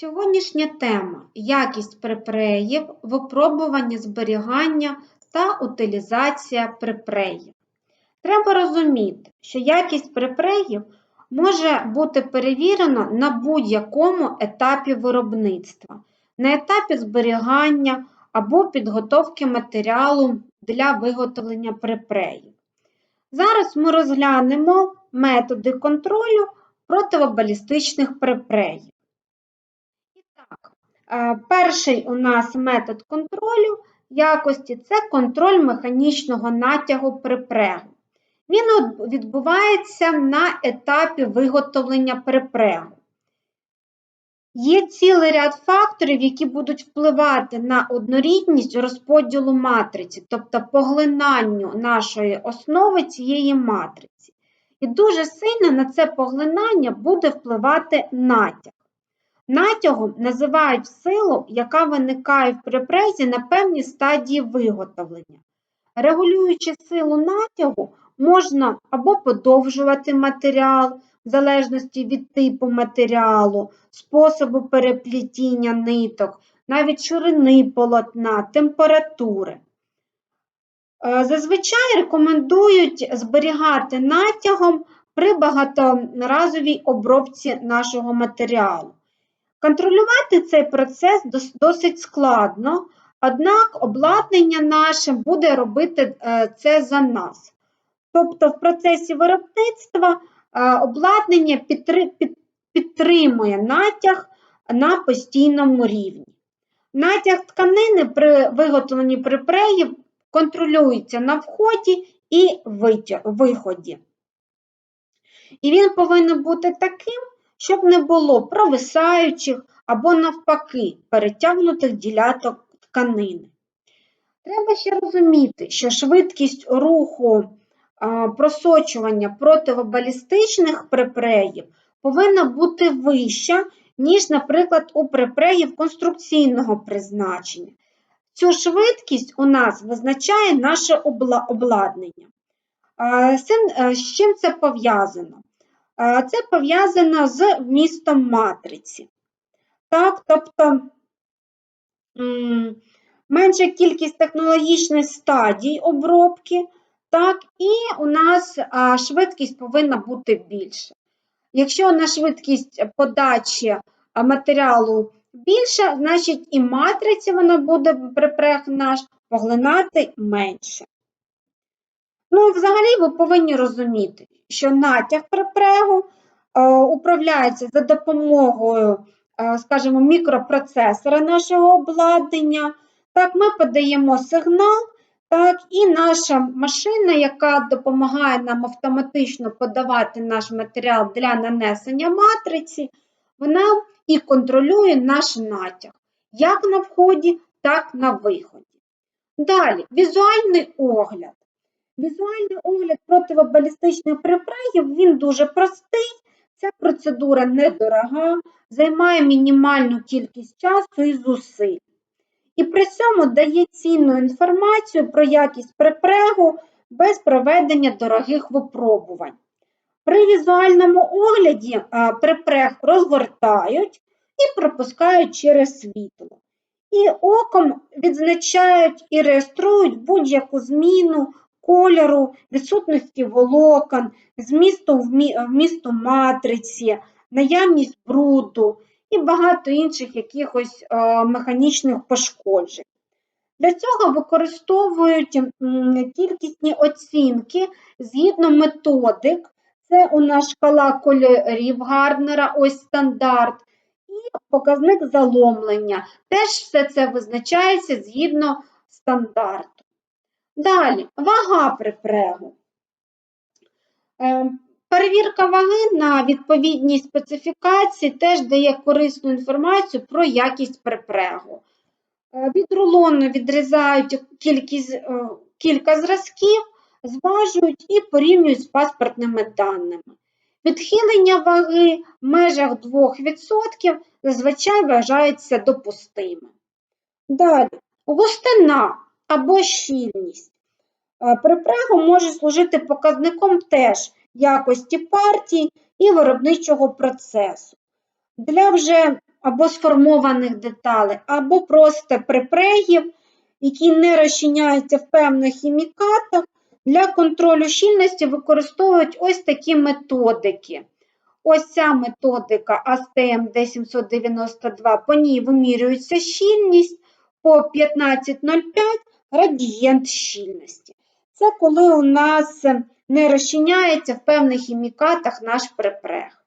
Сьогоднішня тема якість припреїв, випробування зберігання та утилізація припреїв. Треба розуміти, що якість припреїв може бути перевірена на будь-якому етапі виробництва, на етапі зберігання або підготовки матеріалу для виготовлення припреїв. Зараз ми розглянемо методи контролю противобалістичних припреїв. Перший у нас метод контролю якості це контроль механічного натягу припрегу. Він відбувається на етапі виготовлення припрегу. Є цілий ряд факторів, які будуть впливати на однорідність розподілу матриці, тобто поглинанню нашої основи цієї матриці. І дуже сильно на це поглинання буде впливати натяг. Натягом називають силу, яка виникає в припрезі на певній стадії виготовлення. Регулюючи силу натягу, можна або подовжувати матеріал, в залежності від типу матеріалу, способу переплетіння ниток, навіть ширини полотна, температури. Е, Зазвичай рекомендують зберігати натягом при багаторазовій обробці нашого матеріалу. Контролювати цей процес досить складно, однак обладнання наше буде робити е, це за нас. Тобто в процесі виробництва е, обладнання підтримує натяг на постійному рівні. Натяг тканини при виготовленні припреїв контролюється на вході і виході. І він повинен бути таким, щоб не було провисаючих або навпаки перетягнутих ділянок тканини. Треба ще розуміти, що швидкість руху просочування противобалістичних припреїв повинна бути вища, ніж, наприклад, у припреїв конструкційного призначення. Цю швидкість у нас визначає наше обладнання. Цим- е, з чим це пов'язано? Це пов'язано з вмістом матриці. Так, тобто менша кількість технологічних стадій обробки, так, і у нас швидкість повинна бути більша. Якщо на швидкість подачі матеріалу більша, значить і матриці вона буде припрег наш поглинати менше. Ну взагалі ви повинні розуміти, що натяг припрегу е, управляється за допомогою, е, скажімо, мікропроцесора нашого обладнання. Так, ми подаємо сигнал, так, і наша машина, яка допомагає нам автоматично подавати наш матеріал для нанесення матриці, вона і контролює наш натяг як на вході, так на виході. Далі, візуальний огляд. Візуальний огляд противобалістичних припраїв, він дуже простий. Ця процедура недорога, займає мінімальну кількість часу і зусиль. І при цьому дає цінну інформацію про якість припрегу без проведення дорогих випробувань. При візуальному огляді припрег розгортають і пропускають через світло. І оком відзначають і реєструють будь-яку зміну кольору, відсутності волокон, змісту вмі- вмісту матриці, наявність бруду і багато інших якихось е, механічних пошкоджень. Для цього використовують кількісні оцінки згідно методик. Це у нас шкала кольорів Гарднера, ось стандарт, і показник заломлення. Теж все це визначається згідно стандарту. Далі, вага припрегу. Е, Перевірка ваги на відповідність специфікації теж дає корисну інформацію про якість припрегу. Е, Від рулону відрізають кількість, е, кілька зразків, зважують і порівнюють з паспортними даними. Відхилення ваги в межах 2% зазвичай вважається допустимим. Далі, густина або щільність. Е, Припрегу може служити показником теж якості партій і виробничого процесу. Для вже або сформованих деталей, або просто припреїв, які не розчиняються в певних хімікатах. Для контролю щільності використовують ось такі методики. Ось ця методика АСТМ D792, по ній вимірюється щільність по 15.05 градієнт щільності. Це коли у нас не розчиняється в певних хімікатах наш припрег.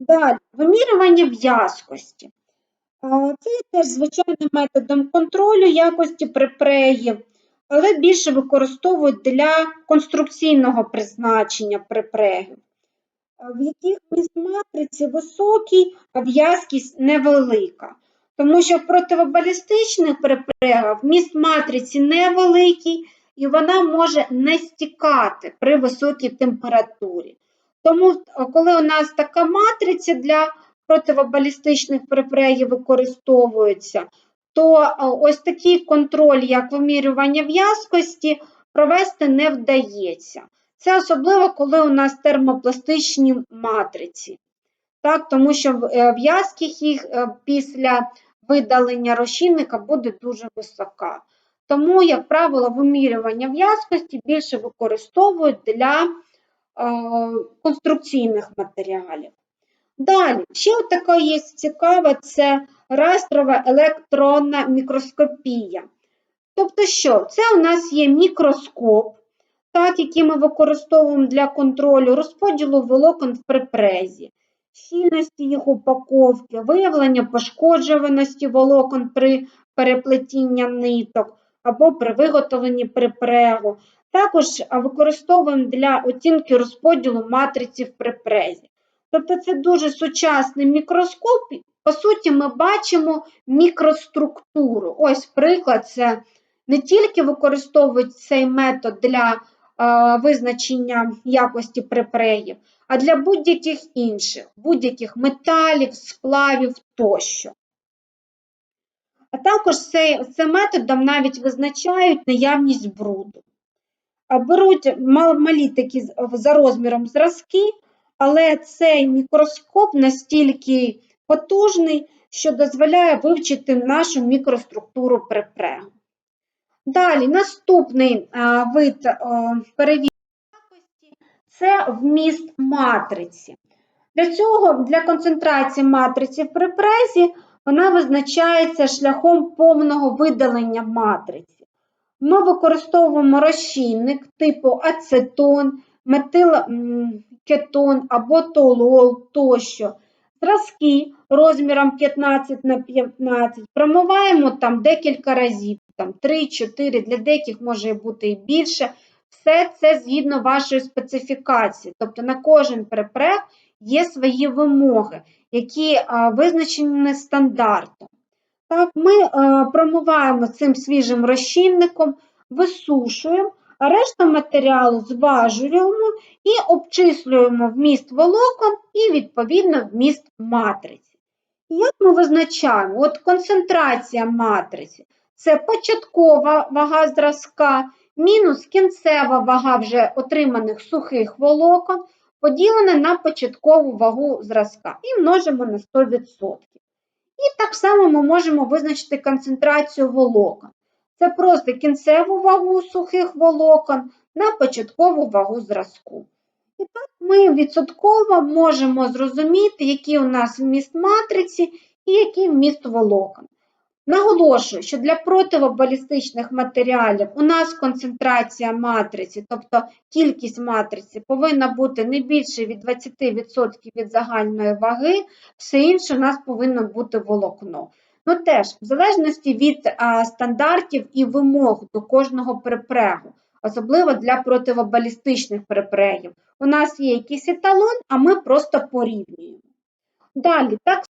Далі, вимірювання в'язкості. Це теж звичайним методом контролю якості припреїв, але більше використовують для конструкційного призначення припрегів, в яких міст матриці високий, а в'язкість невелика. Тому що в противобалістичних припрегах міст матриці невеликий, і вона може не стікати при високій температурі. Тому, коли у нас така матриця для противобалістичних припреїв використовується, то ось такий контроль, як вимірювання в'язкості, провести не вдається. Це особливо, коли у нас термопластичні матриці. Так, тому що е, їх е, після видалення розчинника буде дуже висока. Тому, як правило, вимірювання в'язкості більше використовують для е, конструкційних матеріалів. Далі, ще така є цікава, це растрова електронна мікроскопія. Тобто що? Це у нас є мікроскоп, так, який ми використовуємо для контролю розподілу волокон в припрезі, щільності їх упаковки, виявлення пошкоджуваності волокон при переплетінні ниток або при виготовленні припрегу. Також використовуємо для оцінки розподілу матриці в припрезі. Тобто це дуже сучасний мікроскоп. По суті, ми бачимо мікроструктуру. Ось приклад, це не тільки використовують цей метод для а, визначення якості припреїв, а для будь-яких інших, будь-яких металів, сплавів тощо. А також цим методом навіть визначають наявність бруду. Беруть малі такі за розміром зразки, але цей мікроскоп настільки потужний, що дозволяє вивчити нашу мікроструктуру припрегу. Далі, наступний вид перевірки це вміст матриці. Для цього, для концентрації матриці в припрезі, вона визначається шляхом повного видалення матриці. Ми використовуємо розчинник типу ацетон, метилкетон або толол тощо. Зразки розміром 15 на 15 промиваємо там декілька разів, там 3-4, для деяких може бути і більше. Все це згідно вашої специфікації. Тобто на кожен препрeg є свої вимоги, які визначені стандартом. Так, ми е, промиваємо цим свіжим розчинником, висушуємо, а решту матеріалу зважуємо і обчислюємо вміст волокон і, відповідно, вміст матриці. Як ми визначаємо? От концентрація матриці це початкова вага зразка мінус кінцева вага вже отриманих сухих волокон, поділена на початкову вагу зразка і множимо на 100%. І так само ми можемо визначити концентрацію волокон. Це просто кінцеву вагу сухих волокон на початкову вагу зразку. І так ми відсотково можемо зрозуміти, який у нас вміст матриці і який вміст волокон. Наголошую, що для противобалістичних матеріалів у нас концентрація матриці, тобто кількість матриці, повинна бути не більше від 20% від загальної ваги, все інше у нас повинно бути волокно. Ну теж, в залежності від а, стандартів і вимог до кожного припрегу, особливо для противобалістичних припрегів. У нас є якийсь еталон, а ми просто порівнюємо. Далі, так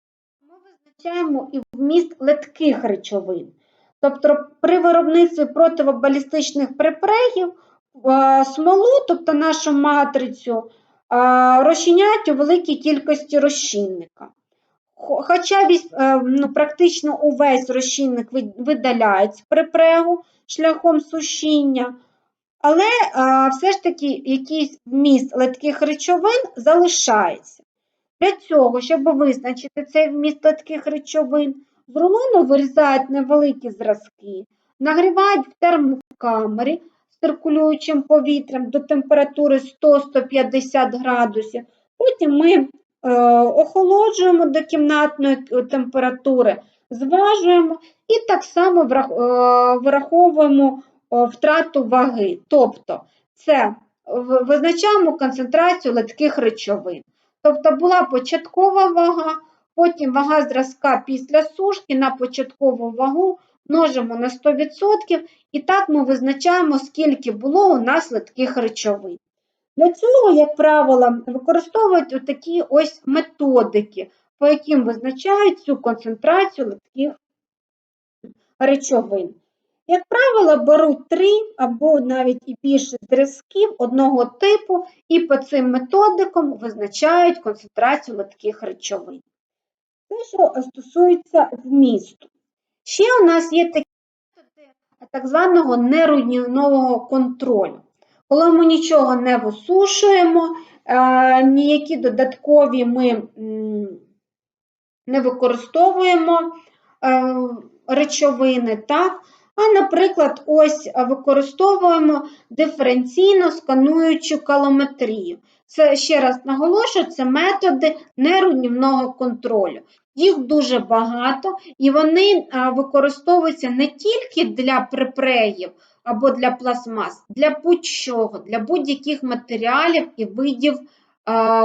визначаємо і вміст летких речовин. Тобто при виробництві противобалістичних припрегів е, смолу, тобто нашу матрицю, е, розчиняють у великій кількості розчинника. Хоча е, ну, практично увесь розчинник ви- видаляють з припрегу шляхом сушіння, але все ж таки якийсь вміст летких речовин залишається. Для цього, щоб визначити цей вміст легких речовин, з рулону вирізають невеликі зразки, нагрівають в термокамері з циркулюючим повітрям до температури 100-150 градусів. Потім ми е, охолоджуємо до кімнатної температури, зважуємо і так само е, враховуємо е, втрату ваги. Тобто це визначаємо концентрацію легких речовин. Тобто була початкова вага, потім вага зразка після сушки на початкову вагу множимо на 100%, і так ми визначаємо, скільки було у нас легких речовин. Для цього, як правило, використовують такі ось методики, по яким визначають цю концентрацію легких речовин. Як правило, беруть три або навіть і більше зразків одного типу і по цим методикам визначають концентрацію легких речовин. Це що стосується вмісту. Ще у нас є такі методи так званого неруйнівного контролю. Коли ми нічого не висушуємо, е, ніякі додаткові ми не використовуємо е, речовини, так? А, наприклад, ось використовуємо диференційно скануючу калометрію. Це ще раз наголошую, це методи неруйнівного контролю. Їх дуже багато, і вони використовуються не тільки для припреїв або для пластмас, для будь-чого, для будь-яких матеріалів і видів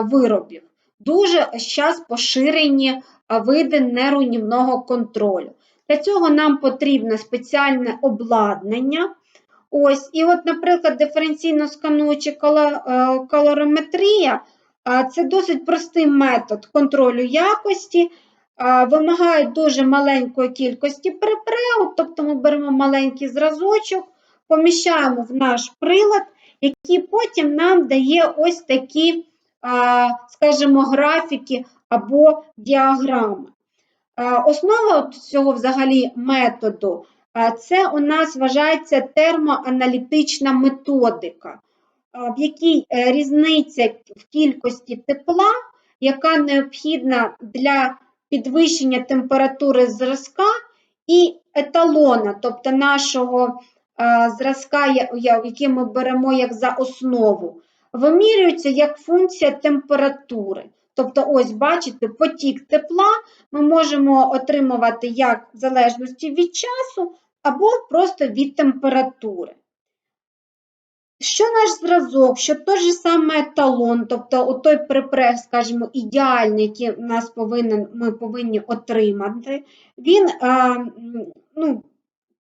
виробів. Дуже зараз поширені види неруйнівного контролю. Для цього нам потрібно спеціальне обладнання. Ось, і от, наприклад, диференційно скануюча е, калориметрія а, це досить простий метод контролю якості, вимагає дуже маленької кількості препару, тобто ми беремо маленький зразочок, поміщаємо в наш прилад, який потім нам дає ось такі, скажімо, графіки або діаграми. Е, Основа цього взагалі методу е, це у нас вважається термоаналітична методика, е, в якій різниця в кількості тепла, яка необхідна для підвищення температури зразка і еталона, тобто нашого зразка, який ми беремо як за основу, вимірюється як функція температури. Тобто, ось бачите, потік тепла ми можемо отримувати як в залежності від часу або просто від температури. Що наш зразок, що той же саме еталон, тобто той припрес, скажімо, ідеальний, який нас повинен, ми повинні отримати, він а, ну,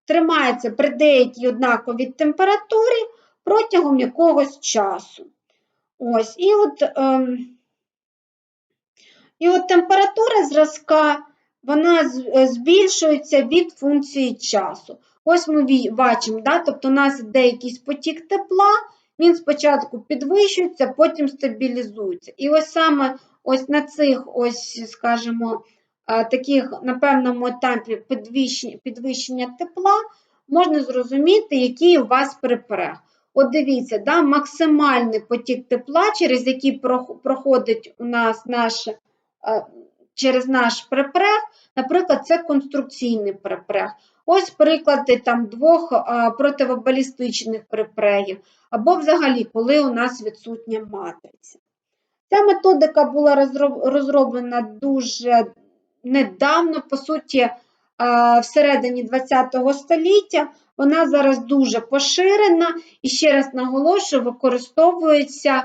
тримається при деякій однаковій температурі протягом якогось часу. Ось, і от, ем, і от температура зразка вона е, збільшується від функції часу. Ось ми бачимо, да? тобто у нас йде якийсь потік тепла, він спочатку підвищується, потім стабілізується. І ось саме ось на цих, ось, скажімо, е, таких на певному етапі підвищення, підвищення тепла можна зрозуміти, який у вас припрег. От дивіться, да, максимальний потік тепла, через який проходить у нас наш, е, через наш припрег, наприклад, це конструкційний припрег. Ось приклади там двох а, противобалістичних припрегів, або взагалі, коли у нас відсутня матриця. Ця методика була розроблена дуже недавно, по суті, а, всередині ХХ століття. Вона зараз дуже поширена і ще раз наголошую, використовується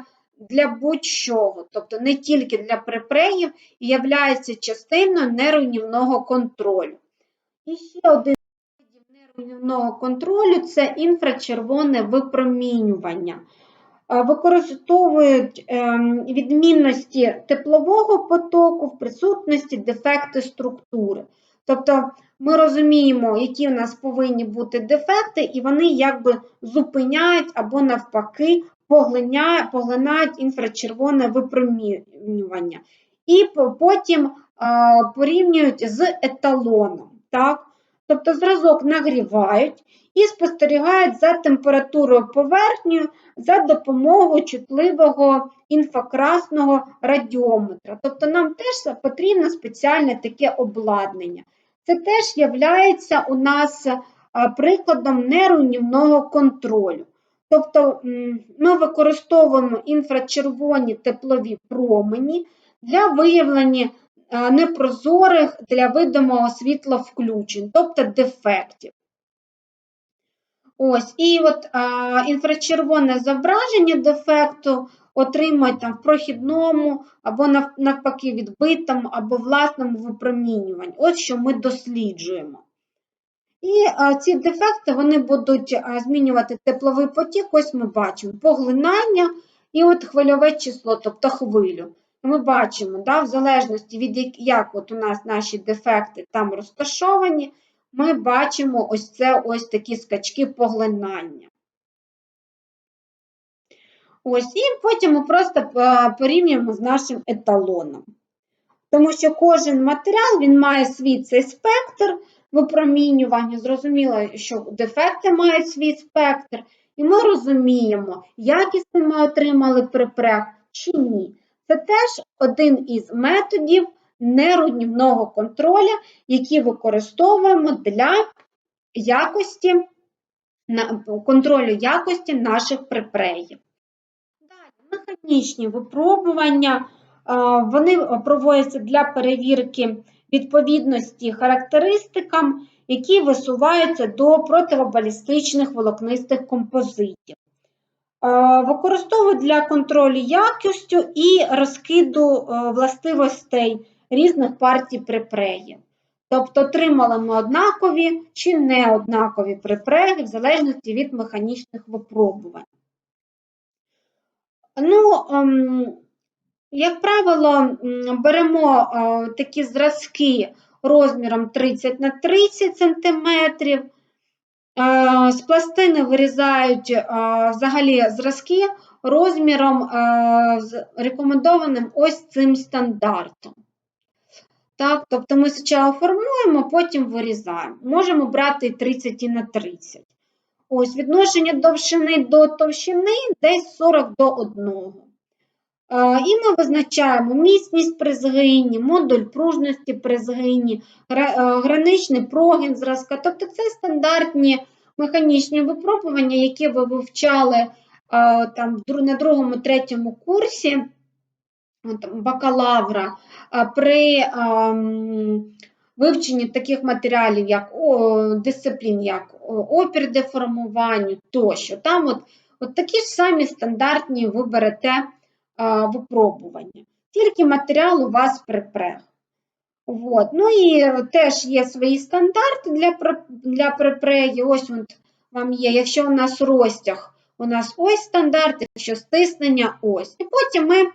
для будь-чого, тобто не тільки для припрегів, і являється частиною неруйнівного контролю. І ще один видів неруйнівного контролю це інфрачервоне випромінювання. Е, Використовують ем, відмінності теплового потоку в присутності дефекти структури. Тобто ми розуміємо, які у нас повинні бути дефекти, і вони якби зупиняють або навпаки поглинають інфрачервоне випромінювання. І потім порівнюють з еталоном. Так? Тобто зразок нагрівають і спостерігають за температурою поверхні за допомогою чутливого інфракрасного радіометра. Тобто нам теж потрібно спеціальне таке обладнання. Це теж є у нас прикладом неруйнівного контролю. Тобто ми використовуємо інфрачервоні теплові промені для виявлення непрозорих для видимого світла включень, тобто дефектів. Ось, і от а, інфрачервоне зображення дефекту отримують там в прохідному або навпаки відбитому або власному випромінюванні. Ось що ми досліджуємо. І ці дефекти вони будуть змінювати тепловий потік. Ось ми бачимо поглинання і от хвильове число, тобто хвилю. Ми бачимо, да, в залежності від як, от у нас наші дефекти там розташовані, ми бачимо ось це ось такі скачки поглинання. Ось, і потім ми просто порівнюємо з нашим еталоном. Тому що кожен матеріал він має свій цей спектр випромінювання. Зрозуміло, що дефекти мають свій спектр, і ми розуміємо, якісний ми отримали припряг чи ні. Це теж один із методів неруднівного контролю, які використовуємо для якості, контролю якості наших припреїв. Далі, механічні випробування, вони проводяться для перевірки відповідності характеристикам, які висуваються до противобалістичних волокнистих композитів. Е, Використовують для контролю якістю і розкиду е, властивостей різних партій припреїв. Тобто отримали ми однакові чи не однакові припреги в залежності від механічних випробувань. Ну, ем, як правило, беремо е, такі зразки розміром 30 на 30 см. З пластини вирізають е, взагалі зразки розміром е, рекомендованим ось цим стандартом. Так, тобто ми спочатку формуємо, потім вирізаємо. Можемо брати 30 на 30. Ось відношення довжини до товщини десь 40 до 1. І ми визначаємо міцність при згині, модуль пружності при згині, граничний прогін зразка. Тобто це стандартні механічні випробування, які ви вивчали там, на другому, третьому курсі бакалавра при вивченні таких матеріалів, як дисциплін, як опір деформуванню тощо. Там от, от такі ж самі стандартні ви берете випробування. Тільки матеріал у вас припрег. От. Ну і теж є свої стандарти для, для припрегів. Ось от вам є, якщо у нас розтяг, у нас ось стандарт, якщо стиснення, ось. І потім ми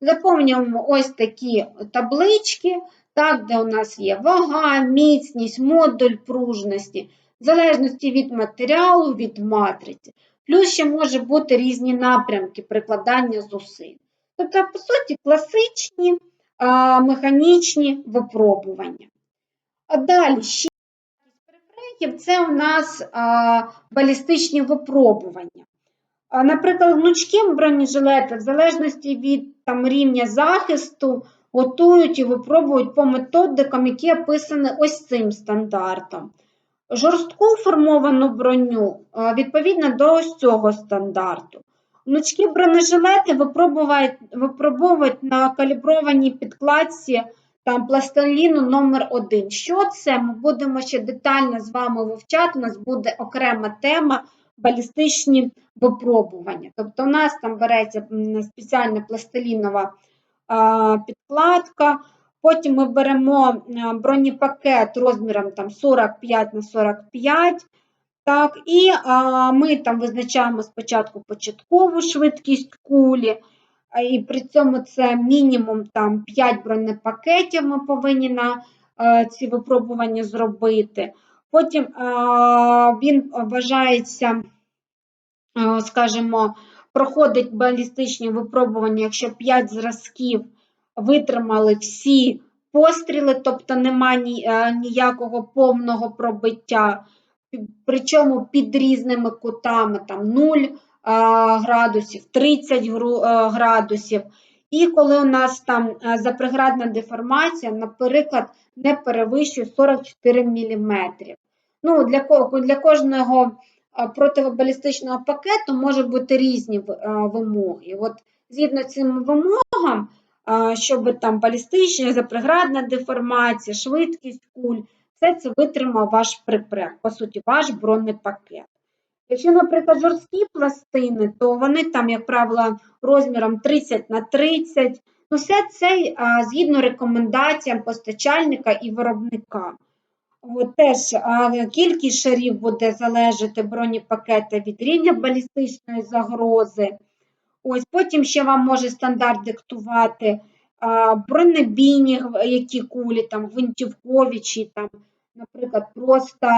заповнюємо ось такі таблички, так, де у нас є вага, міцність, модуль пружності, в залежності від матеріалу, від матриці. Плюс ще може бути різні напрямки прикладання зусиль. Тобто, по суті, класичні а, механічні випробування. А далі ще припреків це у нас а, балістичні випробування. А, Наприклад, гнучкі бронежилети, в залежності від там, рівня захисту, готують і випробують по методикам, які описані ось цим стандартом. Жорстку формовану броню відповідно до ось цього стандарту. Гнучкі бронежилети випробують, випробовують на каліброваній підкладці там пластиліну номер 1 Що це? Ми будемо ще детально з вами вивчати. У нас буде окрема тема балістичні випробування. Тобто, у нас там береться спеціальна пластилінова підкладка. Потім ми беремо бронепакет розміром там 45 на 45. Так, і а, ми там визначаємо спочатку початкову швидкість кулі, і при цьому це мінімум там 5 бронепакетів ми повинні на е, ці випробування зробити. Потім а, він вважається, а, скажімо, проходить балістичні випробування, якщо 5 зразків витримали всі постріли, тобто нема е, ніякого повного пробиття, причому під різними кутами, там 0 е, градусів, 30 е, градусів. І коли у нас там заприградна деформація, наприклад, не перевищує 44 мм. Ну, для, для кожного противобалістичного пакету може бути різні вимоги. От згідно цим вимогам, щоб там балістична, заприградна деформація, швидкість куль, все це витримав ваш припрек, по суті, ваш бронепакет. Якщо, наприклад, жорсткі пластини, то вони там, як правило, розміром 30 на 30. Ну, все це згідно рекомендаціям постачальника і виробника. От теж кількість шарів буде залежати бронепакета від рівня балістичної загрози. Ось потім ще вам може стандарт диктувати а, бронебійні, які кулі, там гвинтівкові чи там, наприклад, просто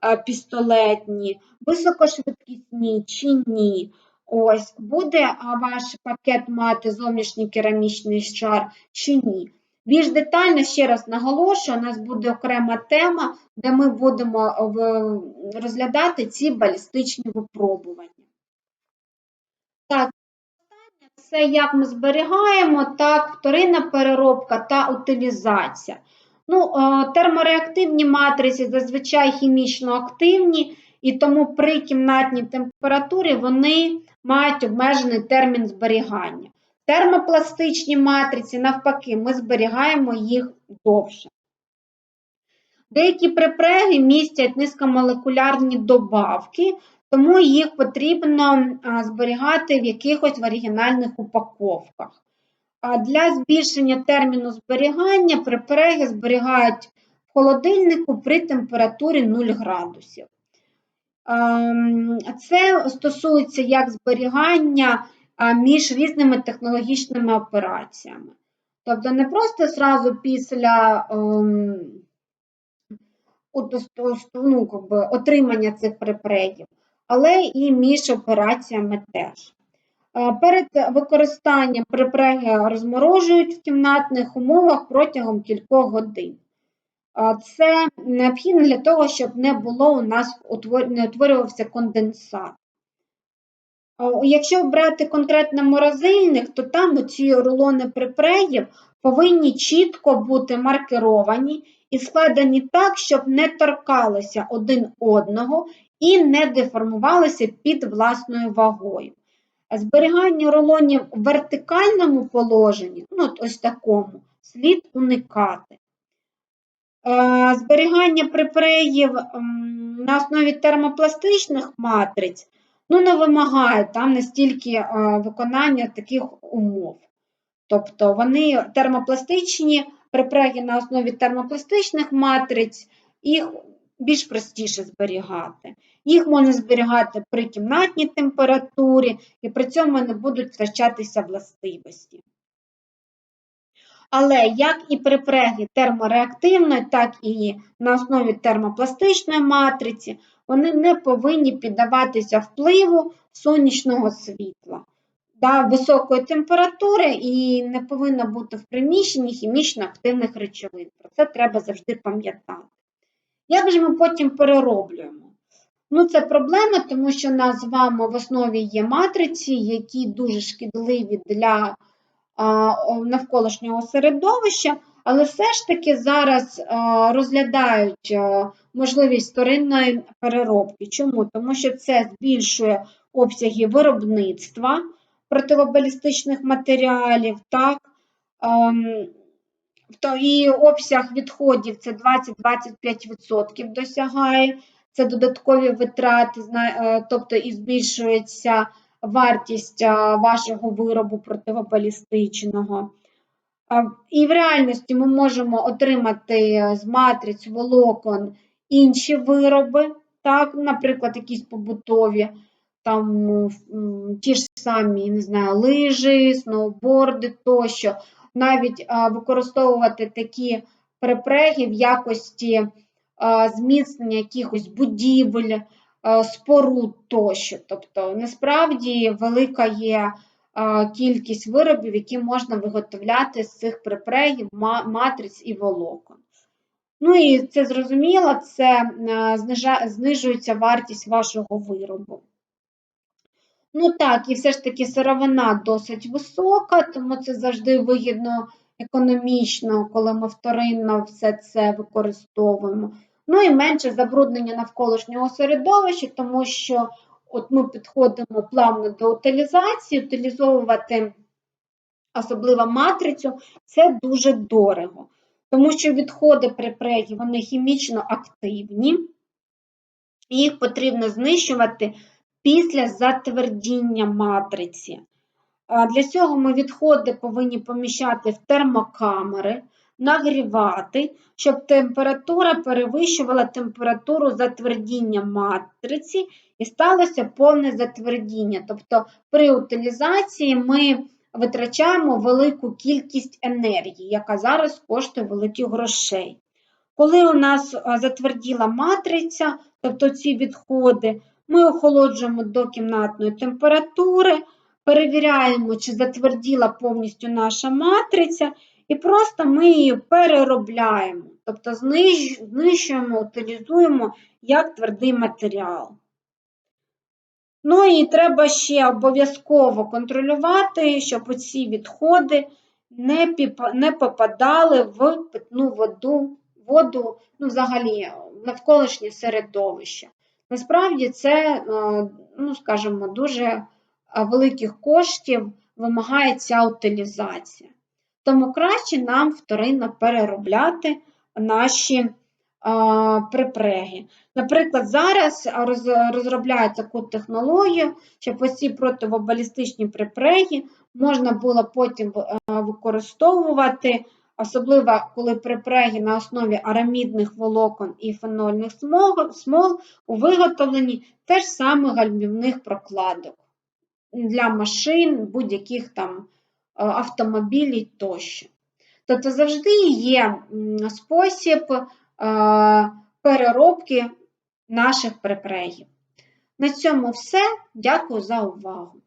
а, пістолетні, високошвидкісні чи ні. Ось буде а, ваш пакет мати зовнішній керамічний шар чи ні. Більш детально ще раз наголошую, у нас буде окрема тема, де ми будемо розглядати ці балістичні випробування. Так, це як ми зберігаємо, так, вторинна переробка та утилізація. Ну, е, термореактивні матриці зазвичай хімічно активні, і тому при кімнатній температурі вони мають обмежений термін зберігання. Термопластичні матриці, навпаки, ми зберігаємо їх довше. Деякі припреги містять низькомолекулярні добавки, тому їх потрібно зберігати в якихось оригінальних упаковках. Для збільшення терміну зберігання припреги зберігають в холодильнику при температурі 0 градусів. Ем, Це стосується як зберігання між різними технологічними операціями. Тобто не просто зразу після ем, ну, отримання цих препаратів, але і між операціями теж. Е, Перед використанням припреги розморожують в кімнатних умовах протягом кількох годин. Е, Це необхідно для того, щоб не було у нас не утворювався конденсат. Е, Якщо брати конкретно морозильник, то там ці рулони припреїв повинні чітко бути маркеровані і складені так, щоб не торкалися один одного і не деформувалися під власною вагою. Зберігання рулонів в вертикальному положенні, ну ось такому, слід уникати. Е, Зберігання припреїв на основі термопластичних матриць ну, не вимагає там настільки е, виконання таких умов. Тобто вони термопластичні, припреги на основі термопластичних матриць, їх більш простіше зберігати. Їх можна зберігати при кімнатній температурі і при цьому не будуть втрачатися властивості. Але як і при прегі термореактивної, так і на основі термопластичної матриці, вони не повинні піддаватися впливу сонячного світла да, високої температури і не повинно бути в приміщенні хімічно активних речовин. Про це треба завжди пам'ятати. Як же ми потім перероблюємо? Ну, це проблема, тому що у нас з вами в основі є матриці, які дуже шкідливі для навколишнього середовища, але все ж таки зараз розглядають можливість вторинної переробки. Чому? Тому що це збільшує обсяги виробництва противобалістичних матеріалів, так? То і обсяг відходів це 20-25% досягає, це додаткові витрати, е, тобто і збільшується вартість вашого виробу противобалістичного. І в реальності ми можемо отримати е, з матриць волокон інші вироби, так, наприклад, якісь побутові, там ті ж самі, не знаю, лижі, сноуборди тощо. Навіть використовувати такі припреги в якості зміцнення якихось будівель, споруд тощо. Тобто, насправді велика є кількість виробів, які можна виготовляти з цих припрегів, матриць і волокон. Ну і це зрозуміло, це знижується вартість вашого виробу. Ну так, і все ж таки сировина досить висока, тому це завжди вигідно економічно, коли ми вторинно все це використовуємо. Ну і менше забруднення навколишнього середовища, тому що от ми підходимо плавно до утилізації, утилізовувати особливо матрицю, це дуже дорого, тому що відходи припрегі, вони хімічно активні, їх потрібно знищувати після затвердіння матриці. Для цього ми відходи повинні поміщати в термокамери, нагрівати, щоб температура перевищувала температуру затвердіння матриці і сталося повне затвердіння. Тобто при утилізації ми витрачаємо велику кількість енергії, яка зараз коштує великих грошей. Коли у нас затверділа матриця, тобто ці відходи, ми охолоджуємо до кімнатної температури, перевіряємо, чи затверділа повністю наша матриця, і просто ми її переробляємо, тобто знищуємо, утилізуємо як твердий матеріал. Ну і треба ще обов'язково контролювати, щоб ці відходи не, не попадали в питну воду, воду, ну взагалі навколишнє середовище. Насправді це, е, ну скажімо, дуже е, великих коштів вимагає ця утилізація. Тому краще нам вторинно переробляти наші а, припреги. Наприклад, зараз роз- розробляють таку технологію, щоб оці противобалістичні припреги можна було потім е, використовувати, особливо коли припреги на основі арамідних волокон і фенольних смол, у виготовленні теж саме гальмівних прокладок для машин, будь-яких там е, автомобілів тощо. Тобто завжди є спосіб е, переробки наших припрегів. На цьому все. Дякую за увагу.